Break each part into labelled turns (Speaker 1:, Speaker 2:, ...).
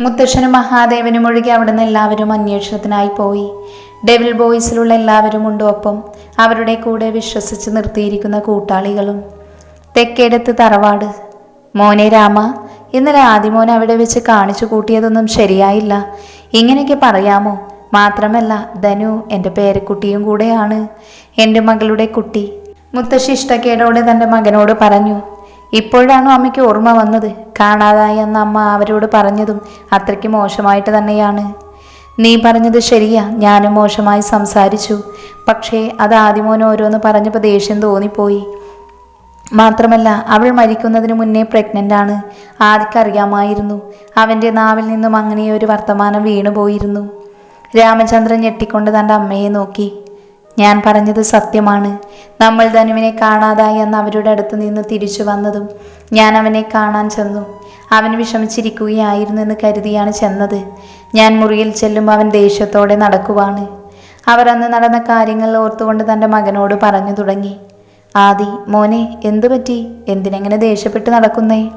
Speaker 1: മുത്തശ്ശനും മഹാദേവനും ഒഴികെ അവിടുന്ന് എല്ലാവരും അന്വേഷണത്തിനായി പോയി. ഡെവിൽ ബോയ്സിലുള്ള എല്ലാവരും ഉണ്ട് ഒപ്പം. അവരുടെ കൂടെ വിശ്വസിച്ച് നിർത്തിയിരിക്കുന്ന കൂട്ടാളികളും. തെക്കേടത്ത് തറവാട്. മോനെ രാമ ഇന്നലെ ആദിമോൻ അവിടെ വെച്ച് കാണിച്ചു കൂട്ടിയതൊന്നും ശരിയായില്ല. ഇങ്ങനെയൊക്കെ പറയാമോ? മാത്രമല്ല ധനു എന്റെ പേരക്കുട്ടിയും കൂടെയാണ്. എന്റെ മകളുടെ കുട്ടി. മുത്തശ്ശി ഇഷ്ടക്കേടോടെ തന്റെ മകനോട് പറഞ്ഞു ഇപ്പോഴാണോ അമ്മയ്ക്ക് ഓർമ്മ വന്നത്? കാണാതായി എന്ന അമ്മ അവരോട് പറഞ്ഞതും അത്രയ്ക്ക് മോശമായിട്ട് തന്നെയാണ്. നീ പറഞ്ഞത് ശരിയാ. ഞാനും മോശമായി സംസാരിച്ചു. പക്ഷേ അത് ആദ്യമോൻ ഓരോന്ന് പറഞ്ഞപ്പോൾ ദേഷ്യം തോന്നിപ്പോയി. മാത്രമല്ല അവൾ മരിക്കുന്നതിന് മുന്നേ ആണ്. ആർക്കറിയാമായിരുന്നു അവന്റെ നാവിൽ നിന്നും അങ്ങനെ ഒരു വർത്തമാനം വീണുപോയിരുന്നു. രാമചന്ദ്രൻ ഞെട്ടിക്കൊണ്ട് തന്റെ അമ്മയെ നോക്കി. ഞാൻ പറഞ്ഞത് സത്യമാണ്. നമ്മൾ ധനുവിനെ കാണാതായി എന്ന് അവരുടെ അടുത്ത് നിന്ന് തിരിച്ചു വന്നതും ഞാൻ അവനെ കാണാൻ ചെന്നു. അവൻ വിഷമിച്ചിരിക്കുകയായിരുന്നു എന്ന് കരുതിയാണ് ചെന്നത്. ഞാൻ മുറിയിൽ ചെല്ലുമ്പോൾ അവൻ ദേഷ്യത്തോടെ നടക്കുവാണ്. അവർ അന്ന് നടന്ന കാര്യങ്ങൾ ഓർത്തുകൊണ്ട് തന്റെ മകനോട് പറഞ്ഞു തുടങ്ങി. ആദി മോനെ എന്തു പറ്റി? എന്തിനെങ്ങനെ ദേഷ്യപ്പെട്ട് നടക്കുന്നേ?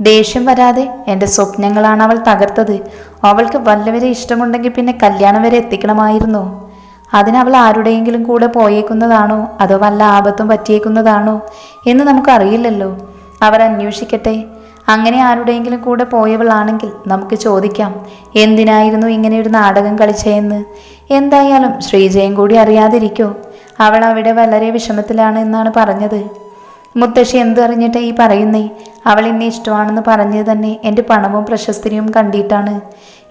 Speaker 1: ദേഷ്യം വരാതെ എന്റെ സ്വപ്നങ്ങളാണ് അവൾ തകർത്തത്. അവൾക്ക് വല്ലവരെ ഇഷ്ടമുണ്ടെങ്കിൽ പിന്നെ കല്യാണം വരെ എത്തിക്കണമായിരുന്നോ. അതിന് അവൾ ആരുടെയെങ്കിലും കൂടെ പോയേക്കുന്നതാണോ? അതോ വല്ല ആപത്തും പറ്റിയേക്കുന്നതാണോ? എന്ന് നമുക്കറിയില്ലല്ലോ. അവർ അന്വേഷിക്കട്ടെ. അങ്ങനെ ആരുടെയെങ്കിലും കൂടെ പോയവളാണെങ്കിൽ നമുക്ക് ചോദിക്കാം. എന്തിനായിരുന്നു ഇങ്ങനെ ഒരു നാടകം കളിച്ചതെന്ന്? എന്തായാലും ശ്രീജയും കൂടി അറിയാതിരിക്കോ? അവൾ അവിടെ വളരെ വിഷമത്തിലാണ് എന്നാണ് പറഞ്ഞത്. മുത്തശ്ശി എന്തറിഞ്ഞിട്ട് ഈ പറയുന്നേ? അവൾ എന്നെ ഇഷ്ടമാണെന്ന് പറഞ്ഞത് തന്നെ എന്റെ പണവും പ്രശസ്തിയും കണ്ടിട്ടാണ്.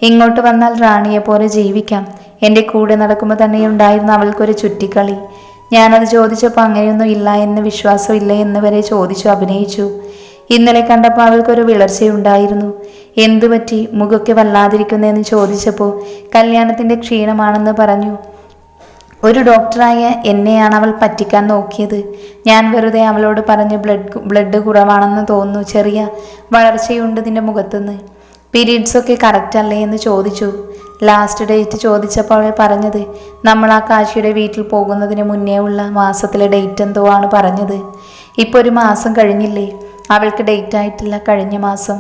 Speaker 1: ഇങ്ങോട്ട് വന്നാൽ റാണിയെ പോലെ ജീവിക്കാം. എന്റെ കൂടെ നടക്കുമ്പോൾ തന്നെ ഉണ്ടായിരുന്ന അവൾക്കൊരു ചുറ്റിക്കളി. ഞാനത് ചോദിച്ചപ്പോൾ അങ്ങനെയൊന്നും ഇല്ല എന്ന് വിശ്വാസം ഇല്ല എന്ന് വരെ ചോദിച്ചു അഭിനയിച്ചു. ഇന്നലെ കണ്ടപ്പോൾ അവൾക്കൊരു വിളർച്ചയുണ്ടായിരുന്നു. എന്തു പറ്റി? മുഖമൊക്കെ വല്ലാതിരിക്കുന്നതെന്ന് ചോദിച്ചപ്പോൾ കല്യാണത്തിന്റെ ക്ഷീണമാണെന്ന് പറഞ്ഞു. ഒരു ഡോക്ടറായ എന്നെയാണ് അവൾ പറ്റിക്കാൻ നോക്കിയത്. ഞാൻ വെറുതെ അവളോട് പറഞ്ഞ് ബ്ലഡ് ബ്ലഡ് കുറവാണെന്ന് തോന്നുന്നു ചെറിയ വളർച്ചയുണ്ട് നിന്റെ മുഖത്തുനിന്ന്. പീരീഡ്സൊക്കെ കറക്റ്റ് അല്ലേ എന്ന് ചോദിച്ചു. ലാസ്റ്റ് ഡേറ്റ് ചോദിച്ചപ്പോൾ അവൾ പറഞ്ഞത് നമ്മൾ ആ കാശിയുടെ വീട്ടിൽ പോകുന്നതിന് മുന്നേ ഉള്ള മാസത്തിലെ ഡേറ്റ് എന്തോ ആണ് പറഞ്ഞത്. ഇപ്പോൾ ഒരു മാസം കഴിഞ്ഞില്ലേ? അവൾക്ക് ഡേറ്റ് ആയിട്ടില്ല കഴിഞ്ഞ മാസം.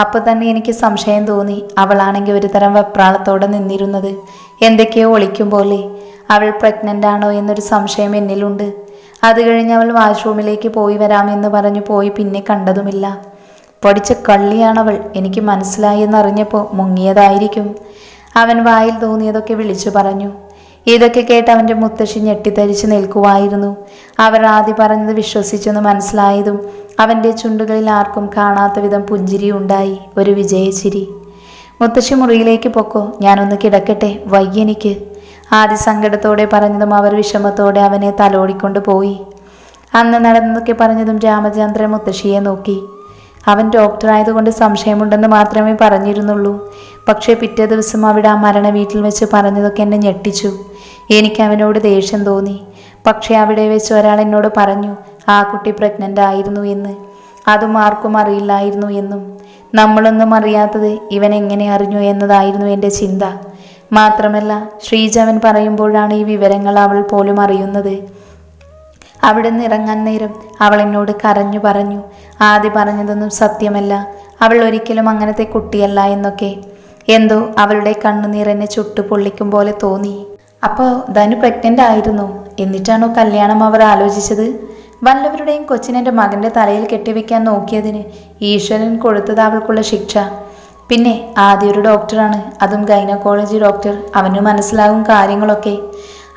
Speaker 1: അപ്പോൾ തന്നെ എനിക്ക് സംശയം തോന്നി അവളാണെങ്കിൽ ഒരു തരം വെപ്രാളത്തോടെ നിന്നിരുന്നത്. എന്തൊക്കെയോ ഒളിക്കും പോലെ. അവൾ പ്രഗ്നന്റ് ആണോ എന്നൊരു സംശയം എന്നിലുണ്ട്. അത് കഴിഞ്ഞ് അവൾ വാഷ്റൂമിലേക്ക് പോയി വരാമെന്ന് പറഞ്ഞു പോയി പിന്നെ കണ്ടതുമില്ല. പഠിച്ച കള്ളിയാണവൾ എനിക്ക് മനസ്സിലായി എന്നറിഞ്ഞപ്പോൾ മുങ്ങിയതായിരിക്കും. അവൻ വായിൽ തോന്നിയതൊക്കെ വിളിച്ചു പറഞ്ഞു. ഇതൊക്കെ കേട്ട് അവന്റെ മുത്തശ്ശി ഞെട്ടിത്തരിച്ച് നിൽക്കുവായിരുന്നു. അവർ ആദ്യം പറഞ്ഞത് വിശ്വസിച്ചെന്ന് മനസ്സിലായതും അവന്റെ ചുണ്ടുകളിൽ ആർക്കും കാണാത്ത വിധം പുഞ്ചിരി ഉണ്ടായി. ഒരു വിജയചിരി മുത്തശ്ശി മുറിയിലേക്ക് പൊക്കോ ഞാനൊന്ന് കിടക്കട്ടെ വയ്യെനിക്ക് ആദ്യ സങ്കടത്തോടെ പറഞ്ഞതും അവർ വിഷമത്തോടെ അവനെ തലോടിക്കൊണ്ട് പോയി. അന്ന് നടന്നതൊക്കെ പറഞ്ഞതും രാമചന്ദ്രൻ മുത്തശ്ശിയെ നോക്കി. അവൻ ഡോക്ടറായതുകൊണ്ട് സംശയമുണ്ടെന്ന് മാത്രമേ പറഞ്ഞിരുന്നുള്ളൂ. പക്ഷേ പിറ്റേ ദിവസം അവിടെ ആ മരണ വീട്ടിൽ വെച്ച് പറഞ്ഞതൊക്കെ എന്നെ ഞെട്ടിച്ചു. എനിക്ക് അവനോട് ദേഷ്യം തോന്നി. പക്ഷേ അവിടെ വെച്ച് ഒരാൾ എന്നോട് പറഞ്ഞു ആ കുട്ടി പ്രഗ്നന്റ് ആയിരുന്നു എന്ന്. അതും ആർക്കും അറിയില്ലായിരുന്നു എന്നും. നമ്മളൊന്നും അറിയാത്തത് ഇവൻ എങ്ങനെ അറിഞ്ഞു എന്നതായിരുന്നു എന്റെ ചിന്ത. മാത്രമല്ല ശ്രീജവൻ പറയുമ്പോഴാണ് ഈ വിവരങ്ങൾ അവൾ പോലും അറിയുന്നത്. അവിടെ ഇറങ്ങാൻ നേരം അവൾ എന്നോട് കരഞ്ഞു പറഞ്ഞു. ആദ്യം പറഞ്ഞതൊന്നും സത്യമല്ല. അവൾ ഒരിക്കലും അങ്ങനത്തെ കുട്ടിയല്ല എന്നൊക്കെ. എന്തോ അവളുടെ കണ്ണുനീർ എന്നെ ചുട്ടു പൊള്ളിക്കും പോലെ തോന്നി. അപ്പോൾ ധനു പ്രഗ്നന്റ് ആയിരുന്നു. എന്നിട്ടാണോ കല്യാണം അവർ ആലോചിച്ചത്? വല്ലവരുടെയും കൊച്ചിനെന്റെ മകന്റെ തലയിൽ കെട്ടിവെക്കാൻ നോക്കിയതിന് ഈശ്വരൻ കൊടുത്തത് അവൾക്കുള്ള ശിക്ഷ. പിന്നെ ആദ്യ ഒരു ഡോക്ടറാണ് അതും ഗൈനക്കോളജി ഡോക്ടർ അവന് മനസ്സിലാകും കാര്യങ്ങളൊക്കെ.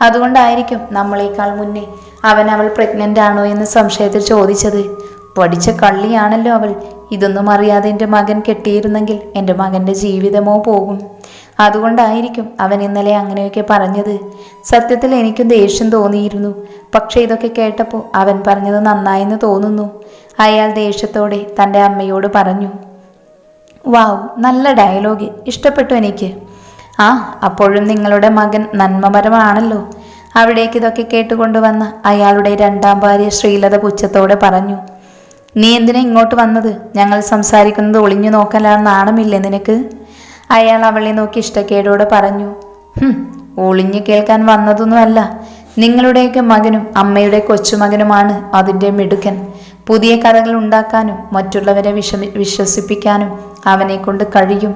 Speaker 1: അതുകൊണ്ടായിരിക്കും നമ്മളേക്കാൾ മുന്നേ അവൻ അവൾ പ്രഗ്നന്റ് ആണോ എന്ന് സംശയത്തിൽ ചോദിച്ചത്. പഠിച്ച കള്ളിയാണല്ലോ അവൾ. ഇതൊന്നും അറിയാതെ എന്റെ മകൻ കെട്ടിയിരുന്നെങ്കിൽ എന്റെ മകന്റെ ജീവിതമോ പോകും. അതുകൊണ്ടായിരിക്കും അവൻ ഇന്നലെ അങ്ങനെയൊക്കെ പറഞ്ഞത്. സത്യത്തിൽ എനിക്കും ദേഷ്യം തോന്നിയിരുന്നു. പക്ഷേ ഇതൊക്കെ കേട്ടപ്പോൾ അവൻ പറഞ്ഞത് നന്നായെന്ന് തോന്നുന്നു. അയാൾ ദേഷ്യത്തോടെ തന്റെ അമ്മയോട് പറഞ്ഞു വാവ് നല്ല ഡയലോഗ് ഇഷ്ടപ്പെട്ടു എനിക്ക്. ആ അപ്പോഴും നിങ്ങളുടെ മകൻ നന്മമരമാണല്ലോ അവിടേക്ക് ഇതൊക്കെ കേട്ടുകൊണ്ടുവന്ന അയാളുടെ രണ്ടാം ഭാര്യ ശ്രീലത പുച്ഛത്തോടെ പറഞ്ഞു നീ എന്തിനാ ഇങ്ങോട്ട് വന്നത്? ഞങ്ങൾ സംസാരിക്കുന്നത് ഒളിഞ്ഞു നോക്കലാണ് നാണമില്ലേ നിനക്ക്? അയാൾ അവളെ നോക്കി ഇഷ്ടക്കേടോടെ പറഞ്ഞു ഒളിഞ്ഞു കേൾക്കാൻ വന്നതൊന്നുമല്ല. നിങ്ങളുടെയൊക്കെ മകനും അമ്മയുടെ കൊച്ചുമകനുമാണ് അതിന്റെ മിടുക്കൻ. പുതിയ കഥകൾ ഉണ്ടാക്കാനും മറ്റുള്ളവരെ വിശ്വസിപ്പിക്കാനും അവനെ കൊണ്ട് കഴിയും.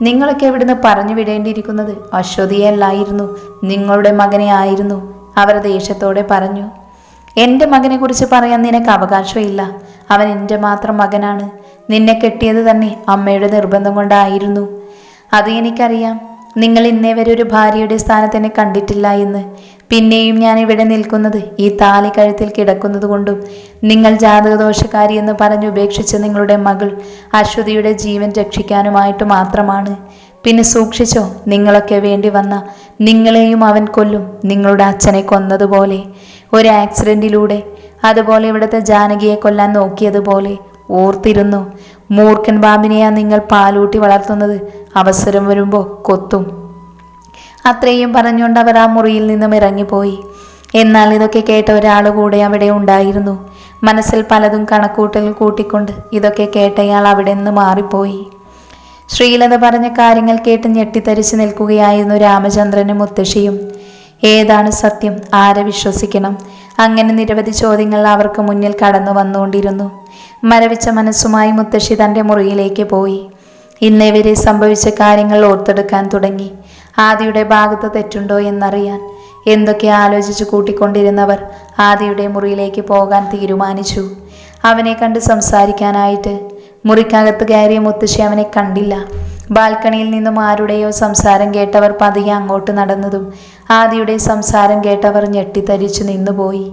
Speaker 1: നിങ്ങളൊക്കെ ഇവിടുന്ന് പറഞ്ഞു വിടേണ്ടിയിരിക്കുന്നത്? അശ്വതിയല്ലായിരുന്നു. നിങ്ങളുടെ മകനെ ആയിരുന്നു. അവർ ദേഷ്യത്തോടെ പറഞ്ഞു എന്റെ മകനെ കുറിച്ച് പറയാൻ നിനക്ക് അവകാശമില്ല. അവൻ എന്റെ മാത്രം മകനാണ്. നിന്നെ കെട്ടിയത് തന്നെ അമ്മയുടെ നിർബന്ധം കൊണ്ടായിരുന്നു. അത് എനിക്കറിയാം. നിങ്ങൾ ഇന്നേ വരെ ഒരു ഭാര്യയുടെ സ്ഥാനത്ത് എന്നെ കണ്ടിട്ടില്ല എന്ന്. പിന്നെയും ഞാൻ ഇവിടെ നിൽക്കുന്നത് ഈ താലി കഴുത്തിൽ കിടക്കുന്നത് കൊണ്ടും നിങ്ങൾ ജാതകദോഷക്കാരി എന്ന് പറഞ്ഞ് ഉപേക്ഷിച്ച നിങ്ങളുടെ മകൾ അശ്വതിയുടെ ജീവൻ രക്ഷിക്കാനുമായിട്ട് മാത്രമാണ്. പിന്നെ സൂക്ഷിച്ചോ നിങ്ങളൊക്കെ വേണ്ടി വന്ന നിങ്ങളെയും അവൻ കൊല്ലും നിങ്ങളുടെ അച്ഛനെ കൊന്നതുപോലെ. ഒരു ആക്സിഡന്റിലൂടെ അതുപോലെ ഇവിടുത്തെ ജാനകിയെ കൊല്ലാൻ നോക്കിയതുപോലെ ഓർത്തിരുന്നു. മൂർഖൻ ബാബിനെയാ നിങ്ങൾ പാലൂട്ടി വളർത്തുന്നത്. അവസരം വരുമ്പോൾ കൊത്തും. അത്രയും പറഞ്ഞുകൊണ്ട് അവർ ആ മുറിയിൽ നിന്നും ഇറങ്ങിപ്പോയി. എന്നാൽ ഇതൊക്കെ കേട്ട ഒരാൾ കൂടെ അവിടെ ഉണ്ടായിരുന്നു. മനസ്സിൽ പലതും കണക്കൂട്ടൽ കൂട്ടിക്കൊണ്ട് ഇതൊക്കെ കേട്ടയാൾ അവിടെ നിന്ന് മാറിപ്പോയി. ശ്രീലത പറഞ്ഞ കാര്യങ്ങൾ കേട്ട് ഞെട്ടിത്തരിച്ചു നിൽക്കുകയായിരുന്നു രാമചന്ദ്രനും മുത്തശ്ശിയും. ഏതാണ് സത്യം? ആരെ വിശ്വസിക്കണം? അങ്ങനെ നിരവധി ചോദ്യങ്ങൾ അവർക്ക് മുന്നിൽ കടന്നു വന്നുകൊണ്ടിരുന്നു. മരവിച്ച മനസ്സുമായി മുത്തശ്ശി തന്റെ മുറിയിലേക്ക് പോയി. ഇന്നേവരെ സംഭവിച്ച കാര്യങ്ങൾ ഓർത്തെടുക്കാൻ തുടങ്ങി. ആദിയുടെ ഭാഗത്ത് തെറ്റുണ്ടോ എന്നറിയാൻ എന്തൊക്കെ ആലോചിച്ച് കൂട്ടിക്കൊണ്ടിരുന്നവർ ആദിയുടെ മുറിയിലേക്ക് പോകാൻ തീരുമാനിച്ചു. അവനെ കണ്ട് സംസാരിക്കാനായിട്ട് മുറിക്കകത്ത് കയറിയ മുത്തശ്ശി അവനെ കണ്ടില്ല. ബാൽക്കണിയിൽ നിന്നും ആരുടെയോ സംസാരം കേട്ടവർ പതിയെ അങ്ങോട്ട് നടന്നതും ആദിയുടെ സംസാരം കേട്ടവർ ഞെട്ടിത്തരിച്ചു നിന്നുപോയി.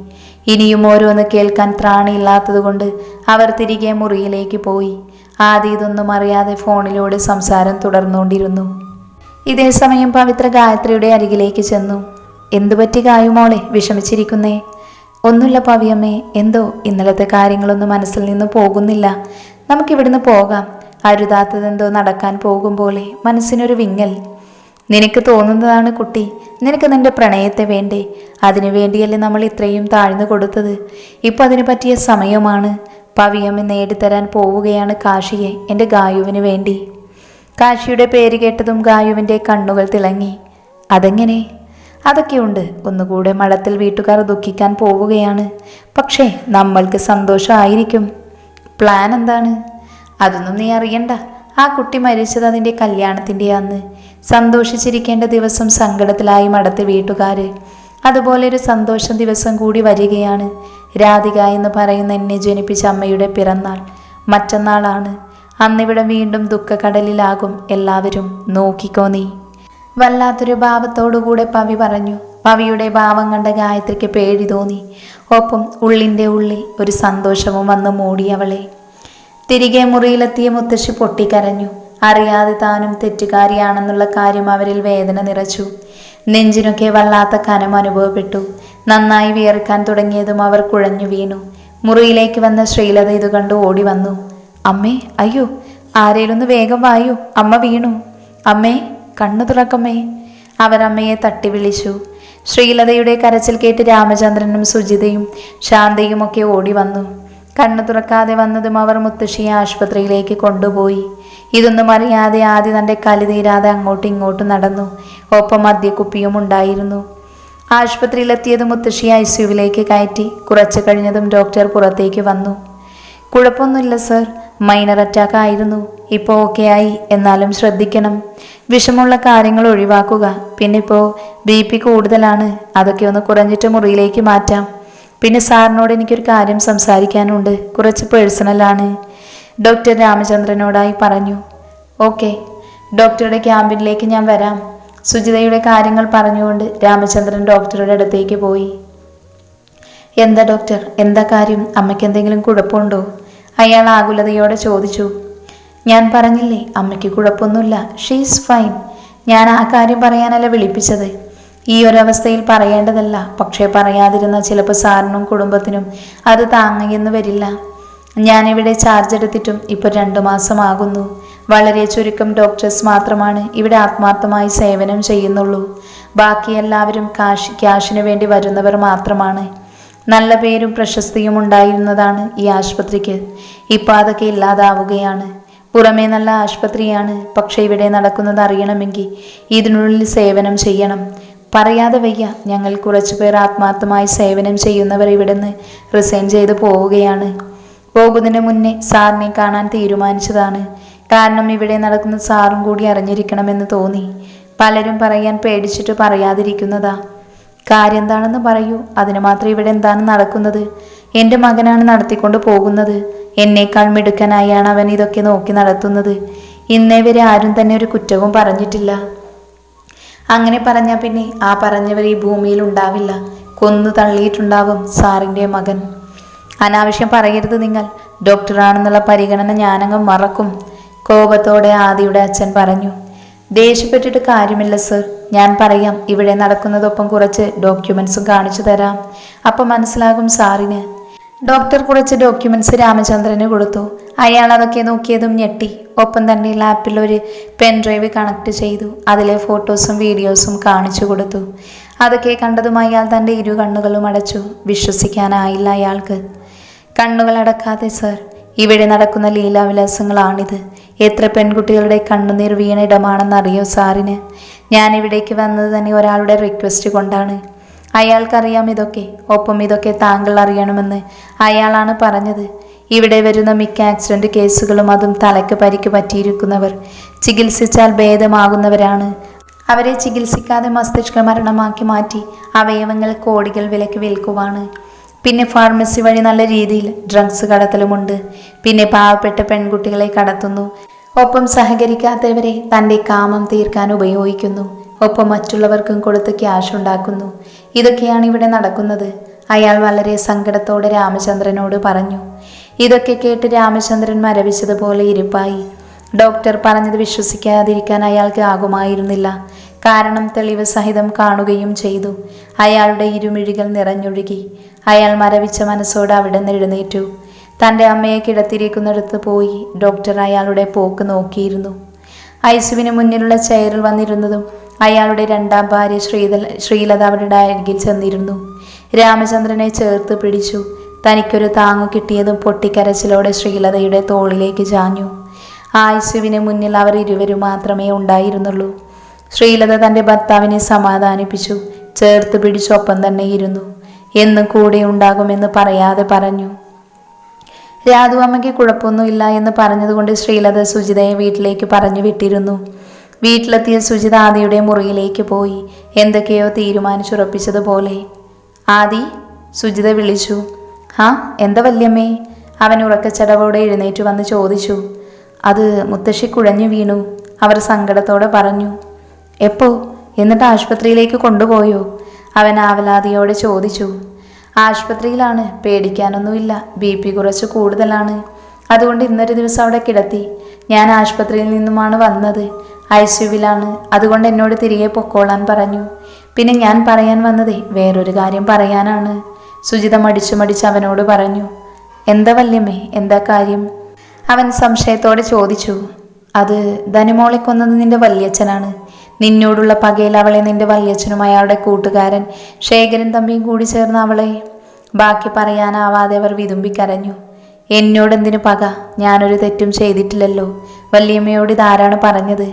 Speaker 1: ഇനിയും ഓരോന്ന് കേൾക്കാൻ ത്രാണിയില്ലാത്തതുകൊണ്ട് അവർ തിരികെ മുറിയിലേക്ക് പോയി. ആദി ഇതൊന്നും അറിയാതെ ഫോണിലൂടെ സംസാരം തുടർന്നുകൊണ്ടിരുന്നു. ഇതേ സമയം പവിത്ര ഗായത്രിയുടെ അരികിലേക്ക് ചെന്നു. എന്തുപറ്റി കായുമോളെ വിഷമിച്ചിരിക്കുന്നേ? ഒന്നുമില്ല പവിയമ്മേ എന്തോ ഇന്നലത്തെ കാര്യങ്ങളൊന്നും മനസ്സിൽ നിന്ന് പോകുന്നില്ല. നമുക്കിവിടുന്ന് പോകാം. അരുതാത്തതെന്തോ നടക്കാൻ പോകും പോലെ മനസ്സിനൊരു വിങ്ങൽ. നിനക്ക് തോന്നുന്നതാണ് കുട്ടി നിനക്ക് നിന്റെ പ്രണയത്തെ വേണ്ടേ? അതിനു വേണ്ടിയല്ലേ നമ്മൾ ഇത്രയും താഴ്ന്നു കൊടുത്തത്. ഇപ്പം അതിനു പറ്റിയ സമയമാണ്. പവിയമ്മ നേടിത്തരാൻ പോവുകയാണ് കാശിയെ എന്റെ ഗായുവിന് വേണ്ടി. കാശിയുടെ പേര് കേട്ടതും ഗായുവിന്റെ കണ്ണുകൾ തിളങ്ങി. അതെങ്ങനെ? അതൊക്കെയുണ്ട്. ഒന്നുകൂടെ മഠത്തിൽ വീട്ടുകാർ ദുഃഖിക്കാൻ പോവുകയാണ്. പക്ഷേ നമ്മൾക്ക് സന്തോഷമായിരിക്കും. പ്ലാൻ എന്താണ്? അതൊന്നും നീ അറിയണ്ട. ആ കുട്ടി മരിച്ചത് അതിന്റെ കല്യാണത്തിന്റെ അന്ന് സന്തോഷിച്ചിരിക്കേണ്ട ദിവസം സങ്കടത്തിലായി മടത്തെ വീട്ടുകാർ അതുപോലെ ഒരു സന്തോഷം ദിവസം കൂടി വരികയാണ്. രാധിക എന്ന് പറയുന്ന എന്നെ ജനിപ്പിച്ച അമ്മയുടെ പിറന്നാൾ മറ്റന്നാളാണ്. അന്നിവിടെ വീണ്ടും ദുഃഖക്കടലിലാകും എല്ലാവരും. നോക്കിക്കോ നീ. വല്ലാത്തൊരു ഭാവത്തോടുകൂടെ പവി പറഞ്ഞു. പവിയുടെ ഭാവം കണ്ട ഗായത്രിക്ക് പേടി തോന്നി. ഒപ്പം ഉള്ളിന്റെ ഉള്ളിൽ ഒരു സന്തോഷവും വന്നു മൂടി അവളെ. തിരികെ മുറിയിലെത്തിയ മുത്തശ്ശി പൊട്ടിക്കരഞ്ഞു. അറിയാതെ താനും തെറ്റുകാരിയാണെന്നുള്ള കാര്യം അവരിൽ വേദന നിറച്ചു. നെഞ്ചിനൊക്കെ വല്ലാത്ത കനം അനുഭവപ്പെട്ടു. നന്നായി വിയർക്കാൻ തുടങ്ങിയതും അവർ കുഴഞ്ഞു വീണു. മുറിയിലേക്ക് വന്ന ശ്രീലത ഇത് കണ്ട് ഓടി വന്നു. അമ്മേ അയ്യോ ആരേലൊന്ന് വേഗം വായു. അമ്മ വീണു. അമ്മേ കണ്ണു തുറക്കമ്മേ. അവരമ്മയെ തട്ടി വിളിച്ചു. ശ്രീലതയുടെ കരച്ചിൽ കേട്ട് രാമചന്ദ്രനും സുജിതയും ശാന്തയും ഒക്കെ ഓടി വന്നു. കണ്ണു തുറക്കാതെ വന്നതും അവർ മുത്തശ്ശിയെ ആശുപത്രിയിലേക്ക് കൊണ്ടുപോയി. ഇതൊന്നും അറിയാതെ ആദ്യം തന്റെ കലി തീരാതെ അങ്ങോട്ടും ഇങ്ങോട്ടും നടന്നു. ഒപ്പം മദ്യക്കുപ്പിയും ഉണ്ടായിരുന്നു. ആശുപത്രിയിലെത്തിയത് മുത്തശ്ശി ഐ സിയുവിലേക്ക് കയറ്റി. കുറച്ച് കഴിഞ്ഞതും ഡോക്ടർ പുറത്തേക്ക് വന്നു. കുഴപ്പമൊന്നുമില്ല സർ. മൈനർ അറ്റാക്ക് ആയിരുന്നു. ഇപ്പോൾ ഓക്കെ ആയി. എന്നാലും ശ്രദ്ധിക്കണം. വിഷമുള്ള കാര്യങ്ങൾ ഒഴിവാക്കുക. പിന്നെ ഇപ്പോൾ ബി പി കൂടുതലാണ്. അതൊക്കെ ഒന്ന് കുറഞ്ഞിട്ട് മുറിയിലേക്ക് മാറ്റാം. പിന്നെ സാറിനോട് എനിക്കൊരു കാര്യം സംസാരിക്കാനുണ്ട്. കുറച്ച് പേഴ്സണലാണ് ഡോക്ടർ രാമചന്ദ്രനോടായി പറഞ്ഞു. ഓക്കെ ഡോക്ടറുടെ ക്യാമ്പിനിലേക്ക് ഞാൻ വരാം. സുജിതയുടെ കാര്യങ്ങൾ പറഞ്ഞുകൊണ്ട് രാമചന്ദ്രൻ ഡോക്ടറുടെ അടുത്തേക്ക് പോയി. എന്താ ഡോക്ടർ എന്താ കാര്യം? അമ്മയ്ക്ക് എന്തെങ്കിലും കുഴപ്പമുണ്ടോ? അയാൾ ആകുലതയോടെ ചോദിച്ചു ഞാൻ പറഞ്ഞില്ലേ അമ്മയ്ക്ക് കുഴപ്പമൊന്നുമില്ല ഷീസ് ഫൈൻ ഞാൻ ആ കാര്യം പറയാനല്ല വിളിപ്പിച്ചത്. ഈ ഒരവസ്ഥയിൽ പറയേണ്ടതല്ല പക്ഷേ പറയാതിരുന്ന ചിലപ്പോൾ സാറിനും കുടുംബത്തിനും അത് താങ്ങുകയെന്ന് വരില്ല. ഞാനിവിടെ ചാർജ് എടുത്തിട്ടും ഇപ്പോൾ രണ്ടു മാസമാകുന്നു. വളരെ ചുരുക്കം ഡോക്ടേഴ്സ് മാത്രമാണ് ഇവിടെ ആത്മാർത്ഥമായി സേവനം ചെയ്യുന്നുള്ളൂ. ബാക്കി എല്ലാവരും കാശ് ക്യാഷിന് വേണ്ടി വരുന്നവർ മാത്രമാണ്. നല്ല പേരും പ്രശസ്തിയും ഉണ്ടായിരുന്നതാണ് ഈ ആശുപത്രിക്ക്. ഇപ്പോൾ അതൊക്കെ ഇല്ലാതാവുകയാണ്. പുറമേ നല്ല ആശുപത്രിയാണ്. പക്ഷേ ഇവിടെ നടക്കുന്നത് അറിയണമെങ്കിൽ ഇതിനുള്ളിൽ സേവനം ചെയ്യണം. പറയാതെ വയ്യ. ഞങ്ങൾ കുറച്ചു പേർ ആത്മാർത്ഥമായി സേവനം ചെയ്യുന്നവർ ഇവിടുന്ന് റിസൈൻ ചെയ്ത് പോവുകയാണ്. പോകുന്നതിന് മുന്നേ സാറിനെ കാണാൻ തീരുമാനിച്ചതാണ്. കാരണം ഇവിടെ നടക്കുന്ന സാറും കൂടി അറിഞ്ഞിരിക്കണമെന്ന് തോന്നി. പലരും പറയാൻ പേടിച്ചിട്ട് പറയാതിരിക്കുന്നതാ. കാര്യം എന്താണെന്ന് പറയൂ. അതിന് മാത്രം ഇവിടെ എന്താണ് നടക്കുന്നത്? എന്റെ മകനാണ് നടത്തിക്കൊണ്ട് പോകുന്നത്. എന്നേക്കാൾ മിടുക്കനായാണ് അവൻ ഇതൊക്കെ നോക്കി നടത്തുന്നത്. ഇന്നേ വരെ ആരും തന്നെ ഒരു കുറ്റവും പറഞ്ഞിട്ടില്ല. അങ്ങനെ പറഞ്ഞാൽ പിന്നെ ആ പറഞ്ഞവർ ഈ ഭൂമിയിൽ ഉണ്ടാവില്ല. കൊന്നു തള്ളിയിട്ടുണ്ടാവും സാറിന്റെ മകൻ. അനാവശ്യം പറയരുത് നിങ്ങൾ. ഡോക്ടറാണെന്നുള്ള പരിഗണന ഞാനങ്ങ് മറക്കും. കോപത്തോടെ ആദിയുടെ അച്ഛൻ പറഞ്ഞു. ദേഷ്യപ്പെട്ടിട്ട് കാര്യമില്ല സർ. ഞാൻ പറയാം ഇവിടെ നടക്കുന്നതൊപ്പം കുറച്ച് ഡോക്യുമെന്റ്സും കാണിച്ചു തരാം. അപ്പം മനസ്സിലാകും സാറിന്. ഡോക്ടർ കുറച്ച് ഡോക്യുമെന്റ്സ് രാമചന്ദ്രന് കൊടുത്തു. അയാൾ അതൊക്കെ നോക്കിയതും ഞെട്ടി. ഒപ്പം തന്നെ ലാപ്പിൽ ഒരു പെൻ ഡ്രൈവ് കണക്ട് ചെയ്തു. അതിലെ ഫോട്ടോസും വീഡിയോസും കാണിച്ചു കൊടുത്തു. അതൊക്കെ കണ്ടതും അയാൾ തന്റെ ഇരു കണ്ണുകളും അടച്ചു. വിശ്വസിക്കാനായില്ല അയാൾക്ക്. കണ്ണുകൾ അടക്കാതെ സർ. ഇവിടെ നടക്കുന്ന ലീലാവിലാസങ്ങളാണിത്. എത്ര പെൺകുട്ടികളുടെ കണ്ണുനീർ ഇടമാണെന്നറിയോ സാറിന്? ഞാൻ ഇവിടേക്ക് വന്നത് തന്നെ ഒരാളുടെ റിക്വസ്റ്റ് കൊണ്ടാണ്. അയാൾക്കറിയാം ഇതൊക്കെ ഒപ്പം ഇതൊക്കെ താങ്കൾ അറിയണമെന്ന് അയാളാണ് പറഞ്ഞത്. ഇവിടെ വരുന്ന മിക്ക ആക്സിഡന്റ് കേസുകളും അതും തലയ്ക്ക് പരിക്ക് പറ്റിയിരിക്കുന്നവർ. ചികിത്സിച്ചാൽ ഭേദമാകുന്നവരാണ്. അവരെ ചികിത്സിക്കാതെ മസ്തിഷ്ക മരണമാക്കി മാറ്റി അവയവങ്ങൾ കോടികൾ വിലക്ക് വിൽക്കുവാണ്. പിന്നെ ഫാർമസി വഴി നല്ല രീതിയിൽ ഡ്രഗ്സ് കടത്തലുമുണ്ട്. പിന്നെ പാവപ്പെട്ട പെൺകുട്ടികളെ കടത്തുന്നു. ഒപ്പം സഹകരിക്കാത്തവരെ തന്റെ കാമം തീർക്കാൻ ഉപയോഗിക്കുന്നു. ഒപ്പം മറ്റുള്ളവർക്കും കൊടുത്ത് ക്യാഷ് ഉണ്ടാക്കുന്നു. ഇതൊക്കെയാണ് ഇവിടെ നടക്കുന്നത്. അയാൾ വളരെ സങ്കടത്തോടെ രാമചന്ദ്രനോട് പറഞ്ഞു. ഇതൊക്കെ കേട്ട് രാമചന്ദ്രൻ മരവിച്ചതുപോലെ ഇരിപ്പായി. ഡോക്ടർ പറഞ്ഞത് വിശ്വസിക്കാതിരിക്കാൻ അയാൾക്ക് ആകുമായിരുന്നില്ല. കാരണം തെളിവ് സഹിതം കാണുകയും ചെയ്തു. അയാളുടെ ഇരുമിഴികൾ നിറഞ്ഞൊഴുകി. അയാൾ മരവിച്ച മനസ്സോട് അവിടെ നിന്ന് എഴുന്നേറ്റു. തന്റെ അമ്മയെ കിടത്തിരിക്കുന്നിടത്ത് പോയി ഡോക്ടർ അയാളുടെ പോക്ക് നോക്കിയിരുന്നു. ഐസുവിന് മുന്നിലുള്ള ചെയറിൽ വന്നിരുന്നതും അയാളുടെ രണ്ടാം ഭാര്യ ശ്രീത ശ്രീലത അവരുടെ അരികിൽ ചെന്നിരുന്നു. രാമചന്ദ്രനെ ചേർത്ത് പിടിച്ചു. തനിക്കൊരു താങ്ങു കിട്ടിയതും പൊട്ടിക്കരച്ചിലോടെ ശ്രീലതയുടെ തോളിലേക്ക് ചാഞ്ഞു. ആയുസുവിന് മുന്നിൽ അവർ ഇരുവരും മാത്രമേ ഉണ്ടായിരുന്നുള്ളൂ. ശ്രീലത തന്റെ ഭർത്താവിനെ സമാധാനിപ്പിച്ചു. ചേർത്ത് പിടിച്ചൊപ്പം തന്നെ ഇരുന്നു. എന്നും കൂടെ ഉണ്ടാകുമെന്ന് പറയാതെ പറഞ്ഞു. രാധു അമ്മയ്ക്ക് കുഴപ്പമൊന്നുമില്ല എന്ന് പറഞ്ഞതുകൊണ്ട് ശ്രീലത സുജിതയെ വീട്ടിലേക്ക് പറഞ്ഞു വിട്ടിരുന്നു. വീട്ടിലെത്തിയ സുജിത ആദിയുടെ മുറിയിലേക്ക് പോയി. എന്തൊക്കെയോ തീരുമാനിച്ചുറപ്പിച്ചതുപോലെ. ആദി സുജിത വിളിച്ചു. ആ എന്താ വല്യമ്മേ? അവൻ ഉറക്കച്ചടവോടെ എഴുന്നേറ്റ് വന്ന് ചോദിച്ചു. അത് മുത്തശ്ശി കുഴഞ്ഞു വീണു അവർ സങ്കടത്തോടെ പറഞ്ഞു. എപ്പോ? എന്നിട്ട് ആശുപത്രിയിലേക്ക് കൊണ്ടുപോയോ? അവൻ ആവലാതിയോടെ ചോദിച്ചു. ആശുപത്രിയിലാണ്. പേടിക്കാനൊന്നുമില്ല. ബി പി കുറച്ച് കൂടുതലാണ്. അതുകൊണ്ട് ഇന്നൊരു ദിവസം അവിടെ കിടത്തി. ഞാൻ ആശുപത്രിയിൽ നിന്നുമാണ് വന്നത്. ഐ സിയുവിലാണ് അതുകൊണ്ട് എന്നോട് തിരികെ പൊക്കോളാൻ പറഞ്ഞു. പിന്നെ ഞാൻ പറയാൻ വന്നതേ വേറൊരു കാര്യം പറയാനാണ്. സുജിത മടിച്ചു മടിച്ച് അവനോട് പറഞ്ഞു. എന്താ വല്യമ്മേ? എന്താ കാര്യം? അവൻ സംശയത്തോടെ ചോദിച്ചു. അത് ധനുമോളെ കൊന്നത് നിന്റെ വല്യച്ഛനാണ്. നിന്നോടുള്ള പകയിൽ അവളെ നിന്റെ വല്യച്ഛനും അയാളുടെ കൂട്ടുകാരൻ ശേഖരൻ തമ്പിയും കൂടി ചേർന്ന് അവളെ. ബാക്കി പറയാനാവാതെ അവർ വിതുമ്പിക്കരഞ്ഞു എന്നോടെന്തിനു പക? ഞാനൊരു തെറ്റും ചെയ്തിട്ടില്ലല്ലോ. വല്യമ്മയോട് ഇതാരാണ് പറഞ്ഞത്?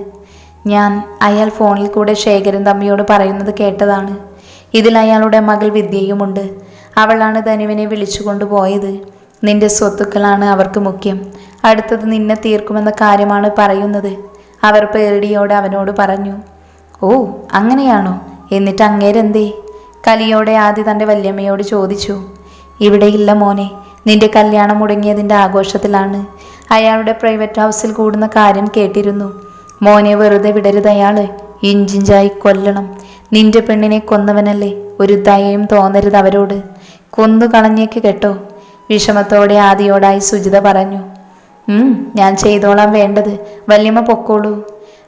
Speaker 1: ഞാൻ അയാൾ ഫോണിൽ കൂടെ ശേഖരൻ തമ്മിയോട് പറയുന്നത് കേട്ടതാണ്. ഇതിൽ അയാളുടെ മകൾ വിദ്യയുമുണ്ട്. അവളാണ് ധനുവിനെ വിളിച്ചു കൊണ്ടുപോയത്. നിന്റെ സ്വത്തുക്കളാണ് അവർക്ക് മുഖ്യം. അടുത്തത് നിന്നെ തീർക്കുമെന്ന കാര്യമാണ് പറയുന്നത്. അവർ പേടിയോടെ അവനോട് പറഞ്ഞു. ഓ അങ്ങനെയാണോ? എന്നിട്ട് അങ്ങേരെന്തേ? കലിയോടെ ആദ്യ തന്റെ വല്യമ്മയോട് ചോദിച്ചു ഇവിടെയില്ല മോനെ നിന്റെ കല്യാണം മുടങ്ങിയതിന്റെ ആഘോഷത്തിലാണ്. അയാളുടെ പ്രൈവറ്റ് ഹൗസിൽ കൂടുന്ന കാര്യം കേട്ടിരുന്നു. മോനെ വെറുതെ വിടരുത് അയാൾ ഇഞ്ചിഞ്ചായി കൊല്ലണം. നിന്റെ പെണ്ണിനെ കൊന്നവനല്ലേ ഒരു ദയയും തോന്നരുത് അവരോട്. കൊന്നു കളഞ്ഞേക്ക് കേട്ടോ വിഷമത്തോടെ ആദിയോടായി സുജിത പറഞ്ഞു. ഞാൻ ചെയ്തോളാം വേണ്ടത് വല്യമ്മ പൊക്കോളൂ.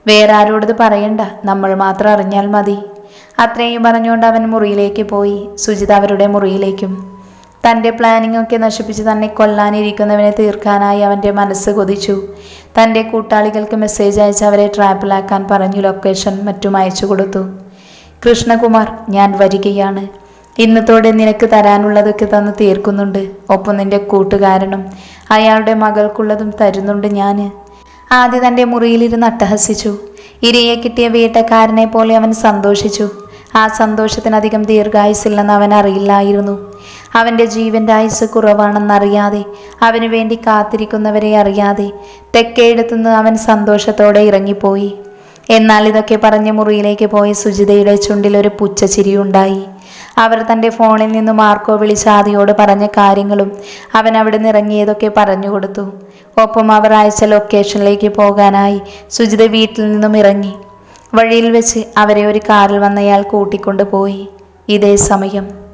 Speaker 1: വേറെ ആരോടത് പറയണ്ട. നമ്മൾ മാത്രം അറിഞ്ഞാൽ മതി. അത്രയും പറഞ്ഞുകൊണ്ട് അവൻ മുറിയിലേക്ക് പോയി. സുജിത അവരുടെ മുറിയിലേക്കും. തന്റെ പ്ലാനിംഗ് ഒക്കെ നശിപ്പിച്ച് തന്നെ കൊല്ലാനിരിക്കുന്നവനെ തീർക്കാനായി അവന്റെ മനസ്സ് കൊതിച്ചു. തന്റെ കൂട്ടാളികൾക്ക് മെസ്സേജ് അയച്ച് അവരെ ട്രാപ്പിലാക്കാൻ പറഞ്ഞു ലൊക്കേഷൻ മറ്റും അയച്ചു കൊടുത്തു. കൃഷ്ണകുമാർ ഞാൻ വരികയാണ്. ഇന്നത്തോടെ നിനക്ക് തരാനുള്ളതൊക്കെ തന്ന് തീർക്കുന്നുണ്ട്. ഒപ്പം നിന്റെ കൂട്ടുകാരനും അയാളുടെ മകൾക്കുള്ളതും തരുന്നുണ്ട് ഞാൻ ആദ്യ തന്റെ മുറിയിലിരുന്ന് അട്ടഹസിച്ചു. ഇരയെ കിട്ടിയ വേട്ടക്കാരനെ പോലെ അവൻ സന്തോഷിച്ചു. ആ സന്തോഷത്തിനധികം ദീർഘായുസില്ലെന്ന് അവൻ അറിയില്ലായിരുന്നു. അവന്റെ ജീവന്റെ ആയുസ് കുറവാണെന്നറിയാതെ അവന് വേണ്ടി കാത്തിരിക്കുന്നവരെ അറിയാതെ തെക്കേടുത്തുനിന്ന് അവൻ സന്തോഷത്തോടെ ഇറങ്ങിപ്പോയി. എന്നാൽ ഇതൊക്കെ പറഞ്ഞ് മുറിയിലേക്ക് പോയ സുജിതയുടെ ചുണ്ടിൽ ഒരു പുച്ഛച്ചിരിയുണ്ടായി. അവർ തന്റെ ഫോണിൽ നിന്ന് മാർക്കോ വിളിച്ച് ആദിയോട് പറഞ്ഞ കാര്യങ്ങളും അവൻ അവിടെ നിന്ന് ഇറങ്ങിയതൊക്കെ പറഞ്ഞു കൊടുത്തു. ഒപ്പം അവർ അയച്ച ലൊക്കേഷനിലേക്ക് പോകാനായി സുജിത വീട്ടിൽ നിന്നും ഇറങ്ങി. വഴിയിൽ വെച്ച് അവരെ ഒരു കാറിൽ വന്നയാൾ കൂട്ടിക്കൊണ്ടുപോയി. ഇതേ സമയം